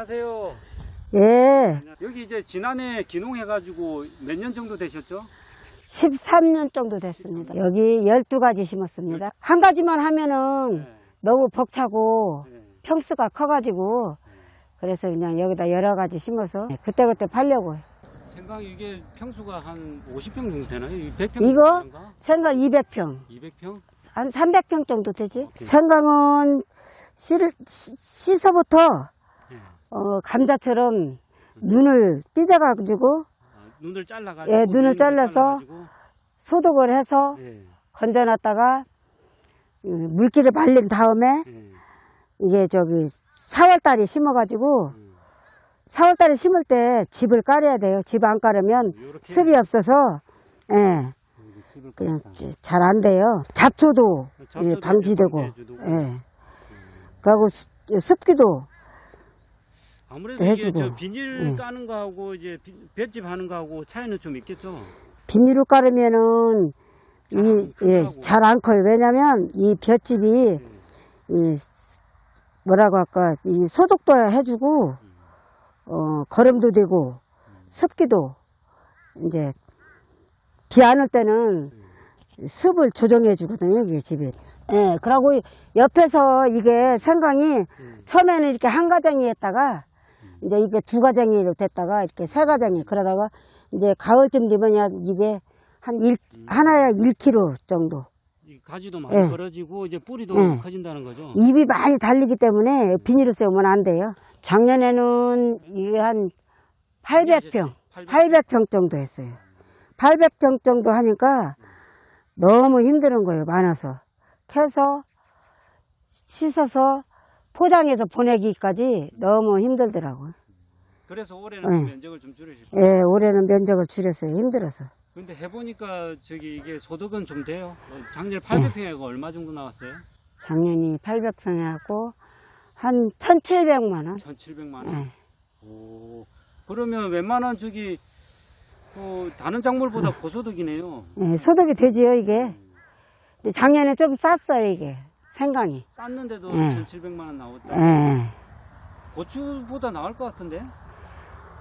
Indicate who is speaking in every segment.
Speaker 1: 안녕하세요.
Speaker 2: 예,
Speaker 1: 여기 이제 지난해 기농해가지고 몇 년 정도 되셨죠?
Speaker 2: 13년 정도 됐습니다. 여기 12가지 심었습니다. 한 가지만 하면은
Speaker 1: 네.
Speaker 2: 너무 벅차고
Speaker 1: 네.
Speaker 2: 평수가 커가지고 그래서 그냥 여기다 여러 가지 심어서 그때그때 팔려고.
Speaker 1: 생강 이게 평수가 한 50평 정도 되나요? 100평
Speaker 2: 이거?
Speaker 1: 정도인가?
Speaker 2: 생강 200평,
Speaker 1: 200평?
Speaker 2: 한 300평 정도 되지? 생강은 씨,
Speaker 1: 예.
Speaker 2: 어, 감자처럼 눈을 삐져가지고
Speaker 1: 아, 눈을 잘라가지고
Speaker 2: 예, 눈을 잘라서 소독을 해서
Speaker 1: 예,
Speaker 2: 건져놨다가 음, 물기를 말린 다음에
Speaker 1: 예.
Speaker 2: 이게 저기 4월달에 심어가지고
Speaker 1: 음.
Speaker 2: 4월달에 심을 때 집을 깔아야 돼요. 집 안 깔으면
Speaker 1: 요렇게
Speaker 2: 습이 없어서 예, 그냥. 잘 안 돼요. 잡초도
Speaker 1: 잡초도
Speaker 2: 예, 방지되고. 예. 그리고 습- 습기도
Speaker 1: 아무래도
Speaker 2: 해주고.
Speaker 1: 저 비닐
Speaker 2: 예.
Speaker 1: 까는 거하고 이제 비- 볏짚 하는 거하고 차이는 좀 있겠죠?
Speaker 2: 비닐을 깔으면은
Speaker 1: 잘안
Speaker 2: 이, 예,
Speaker 1: 크더라고.
Speaker 2: 잘안 커요. 왜냐면 이 볏집이
Speaker 1: 예.
Speaker 2: 이 뭐라고 할까 이 소독도 해주고 어 거름도 되고 습기도 이제 비 안 올 때는 습을 조정해 주거든요 이게 집이. 예, 그러고 옆에서 이게 생강이 처음에는 이렇게 한 가정이었다가 이제 이게 두 가정이로 됐다가 이렇게 세 가정이 그러다가 이제 가을쯤 되면 이게 한 일, 하나에 1kg 정도
Speaker 1: 이 가지도 많이
Speaker 2: 예.
Speaker 1: 벌어지고 이제 뿌리도
Speaker 2: 예.
Speaker 1: 커진다는 거죠?
Speaker 2: 입이 많이 달리기 때문에 비닐을 씌우면 안 돼요. 작년에는 이게 한 800평, 800평 정도 했어요. 800평 정도 하니까 너무 힘드는 거예요. 많아서. 캐서 씻어서 포장해서 보내기까지 너무 힘들더라고요.
Speaker 1: 그래서 올해는
Speaker 2: 예.
Speaker 1: 그 면적을 좀 거예요.
Speaker 2: 예, 올해는 면적을 줄였어요. 힘들어서.
Speaker 1: 근데 해보니까 저기 이게 소득은 좀 돼요. 어, 작년 800평에가 얼마 정도 나왔어요?
Speaker 2: 작년이 800평 해갖고 한 1,700만 원.
Speaker 1: 1,700만 원.
Speaker 2: 예.
Speaker 1: 오, 그러면 웬만한 저기 어, 다른 작물보다 고소득이네요.
Speaker 2: 예, 소득이 되지요, 이게. 근데 작년에 좀 쌌어요, 이게. 생강이.
Speaker 1: 쌌는데도
Speaker 2: 예.
Speaker 1: 1,700만 원 나왔다.
Speaker 2: 예.
Speaker 1: 고추보다 나을 것 같은데?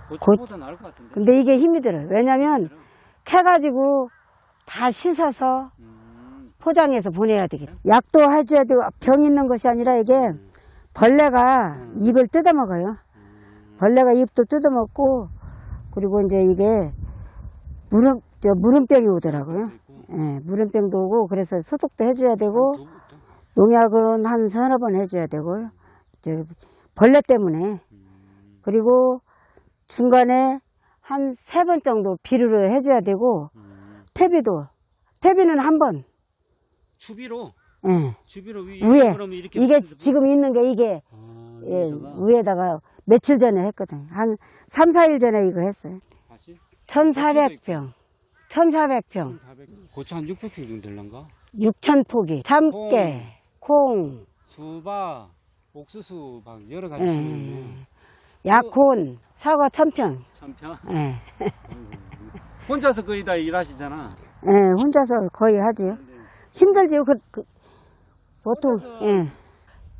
Speaker 1: 고추보다 나을 것 같은데?
Speaker 2: 근데 이게 힘이 들어요. 왜냐면 캐가지고 다 씻어서
Speaker 1: 음,
Speaker 2: 포장해서 보내야 되겠다. 약도 해줘야 되고 병 있는 것이 아니라 이게 벌레가 입을 뜯어먹어요. 벌레가 입도 뜯어먹고 그리고 이제 이게 무름, 저 무름병이 오더라고요. 예, 무름병도 오고 그래서 소독도 해줘야 되고 농약은 한 서너 번 해줘야 되고요. 저 벌레 때문에. 그리고 중간에 한 세 번 정도 비료를 해줘야 되고,
Speaker 1: 음,
Speaker 2: 퇴비도. 퇴비는 한 번.
Speaker 1: 추비로
Speaker 2: 예.
Speaker 1: 추비로 위,
Speaker 2: 위에.
Speaker 1: 그러면 이렇게
Speaker 2: 이게
Speaker 1: 붙여서-
Speaker 2: 지금 있는 게 이게,
Speaker 1: 아,
Speaker 2: 예,
Speaker 1: 여기다가
Speaker 2: 위에다가 며칠 전에 했거든요. 한 3, 4일 전에 이거 했어요.
Speaker 1: 다시
Speaker 2: 1,400평. 1,400평.
Speaker 1: 400 고추 한 600평 정도 될란가?
Speaker 2: 6,000포기. 참깨, 콩,
Speaker 1: 수박, 옥수수 막 여러 가지
Speaker 2: 예.
Speaker 1: 심었네.
Speaker 2: 약혼, 사과 1,000평.
Speaker 1: 참편.
Speaker 2: 예.
Speaker 1: 혼자서 거의 다 일하시잖아.
Speaker 2: 예, 혼자서 거의 하지요. 힘들지요. 그, 그, 보통, 예.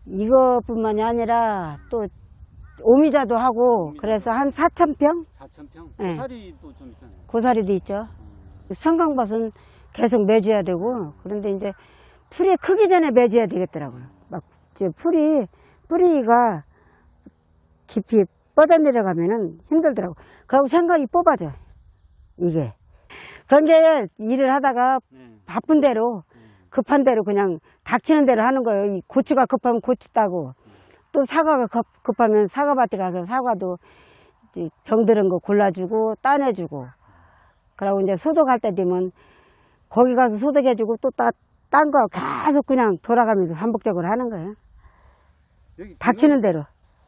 Speaker 2: 이것뿐만이 아니라 또 오미자도 하고 그래서 한 4,000평?
Speaker 1: 4,000평.
Speaker 2: 예.
Speaker 1: 고사리도 좀 있잖아요.
Speaker 2: 고사리도 있죠. 성강밭은 계속 매줘야 되고 그런데 이제 풀이 크기 전에 매줘야 되겠더라고요. 막, 이제 풀이, 뿌리가 깊이 뻗어 내려가면은 힘들더라고. 그리고 생각이 뽑아져. 이게. 그런데 일을 하다가
Speaker 1: 네.
Speaker 2: 바쁜 대로 급한 대로 그냥 닥치는 대로 하는 거예요. 이 고추가 급하면 고추 따고 또 사과가 급, 급하면 사과밭에 가서 사과도 병들은 거 골라주고 따내주고 그러고 이제 소독할 때 되면 거기 가서 소독해주고 또 딴 거 계속 그냥 돌아가면서 반복적으로 하는 거예요.
Speaker 1: 여기
Speaker 2: 닥치는 대로.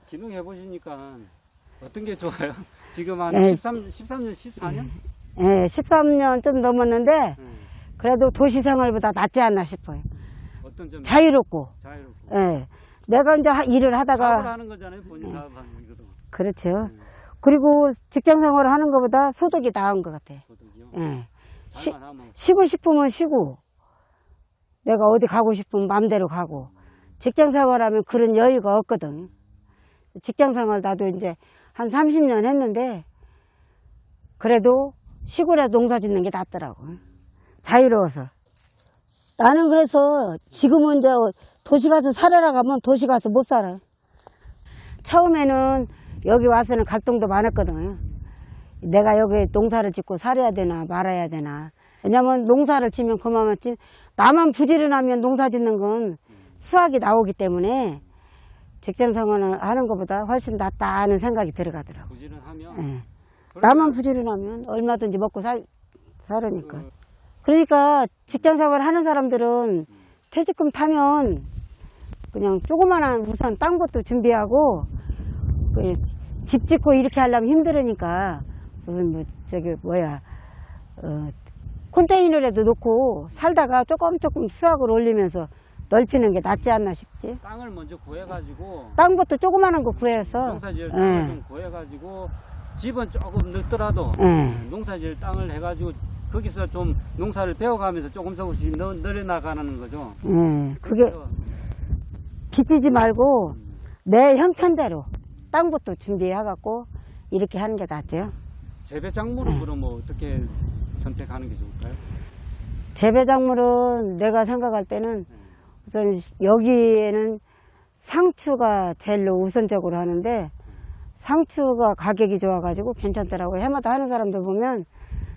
Speaker 1: 기능 해보시니까 어떤 게 좋아요? 지금 한
Speaker 2: 예.
Speaker 1: 13, 13년, 14년?
Speaker 2: 예, 13년 좀 넘었는데
Speaker 1: 네.
Speaker 2: 그래도 도시 생활보다 낫지 않나 싶어요.
Speaker 1: 어떤 점
Speaker 2: 자유롭고.
Speaker 1: 자유롭고.
Speaker 2: 예. 내가 이제 하- 일을 하다가
Speaker 1: 하는 거잖아요. 본인 사업 하는 거도.
Speaker 2: 그렇죠. 그리고 직장 생활을 하는 것보다 소득이 나은 것 같아요.
Speaker 1: 소득이요.
Speaker 2: 예. 쉬, 쉬고 싶으면 쉬고, 내가 어디 가고 싶으면 마음대로 가고, 직장 생활하면 그런 여유가 없거든. 직장 생활 나도 이제 한 30년 했는데 그래도 시골에 농사 짓는 게 낫더라고. 자유로워서. 나는 그래서 지금은 이제 도시 가서 살아라 가면 도시 가서 못 살아. 처음에는 여기 와서는 갈등도 많았거든. 내가 여기 농사를 짓고 살아야 되나 말아야 되나. 왜냐면 농사를 지면 그만했지. 나만 부지런하면 농사 짓는 건 수확이 나오기 때문에 직장 생활을 하는 것보다 훨씬 낫다 하는 생각이 들어가더라고.
Speaker 1: 부지런하면
Speaker 2: 예.
Speaker 1: 그러면
Speaker 2: 나만 부지런하면 얼마든지 먹고 살, 살으니까.
Speaker 1: 그
Speaker 2: 그러니까 직장 생활 하는 사람들은 퇴직금 타면 그냥 조그만한 우선 땅부터 준비하고 그집 짓고 이렇게 하려면 힘들으니까 무슨 뭐 저기 뭐야 어, 컨테이너라도 놓고 살다가 조금 조금 수확을 올리면서 넓히는 게 낫지 않나 싶지.
Speaker 1: 땅을 먼저 구해가지고
Speaker 2: 땅부터 조그만한 거 구해서
Speaker 1: 농사지을
Speaker 2: 예.
Speaker 1: 땅을 좀 구해가지고 집은 조금 늦더라도
Speaker 2: 예.
Speaker 1: 농사지을 땅을 해가지고 거기서 좀 농사를 배워가면서 조금 조금씩 늘- 늘려나가는 거죠.
Speaker 2: 예, 그게
Speaker 1: 그래서
Speaker 2: 빚지지 말고 내 형편대로 땅부터 준비해갖고 이렇게 하는 게 낫죠.
Speaker 1: 재배 작물은 그럼 뭐 어떻게 선택하는 게 좋을까요?
Speaker 2: 재배 작물은 내가 생각할 때는 우선 여기에는 상추가 제일로 우선적으로 하는데 상추가 가격이 좋아가지고 괜찮더라고요. 해마다 하는 사람들 보면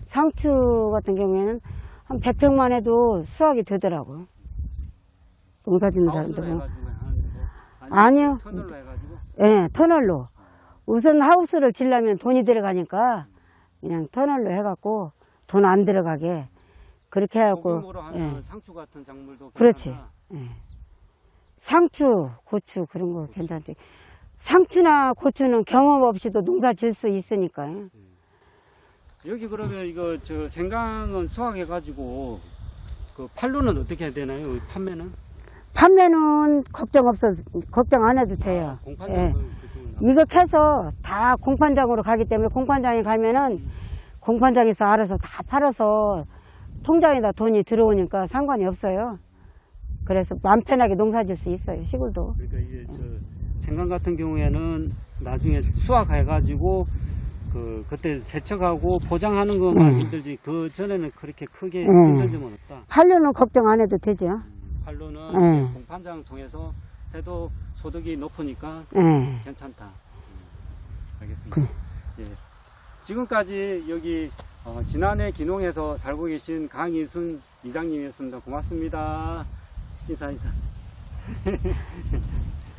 Speaker 2: 상추 같은 경우에는 한 100평만 해도 수확이 되더라고요. 농사 짓는 사람들 보면. 아니요. 예, 터널로. 우선 하우스를 지려면 돈이 들어가니까 그냥 터널로 해갖고 돈 안 들어가게 그렇게 해갖고 예.
Speaker 1: 상추 같은 작물도
Speaker 2: 그렇지.
Speaker 1: 괜찮아.
Speaker 2: 상추, 고추 그런 거 괜찮지. 상추나 고추는 경험 없이도 농사 질 수 있으니까요.
Speaker 1: 여기 그러면 이거 저 생강은 수확해 가지고 그 판로는 어떻게 해야 되나요? 판매는?
Speaker 2: 판매는 걱정 없어, 걱정 안 해도 돼요.
Speaker 1: 공판장
Speaker 2: 예. 이거 캐서 다 공판장으로 가기 때문에 공판장에 가면은 공판장에서 알아서 다 팔아서 통장에다 돈이 들어오니까 상관이 없어요. 그래서 마음 편하게 농사 질 수 있어요, 시골도.
Speaker 1: 그러니까 이게 저 생강 같은 경우에는 나중에 수확해가지고 그 그때 세척하고 포장하는 것만
Speaker 2: 음.
Speaker 1: 힘들지 그 전에는 그렇게 크게
Speaker 2: 음.
Speaker 1: 힘든 점은 없다.
Speaker 2: 팔려는 걱정 안 해도 되죠. 음.
Speaker 1: 공판장 통해서 해도 소득이 높으니까
Speaker 2: 예.
Speaker 1: 괜찮다. 음, 알겠습니다. 예. 지금까지 여기 어, 지난해 기농에서 살고 계신 강인순 이장님이었습니다. 고맙습니다. 인사 인사.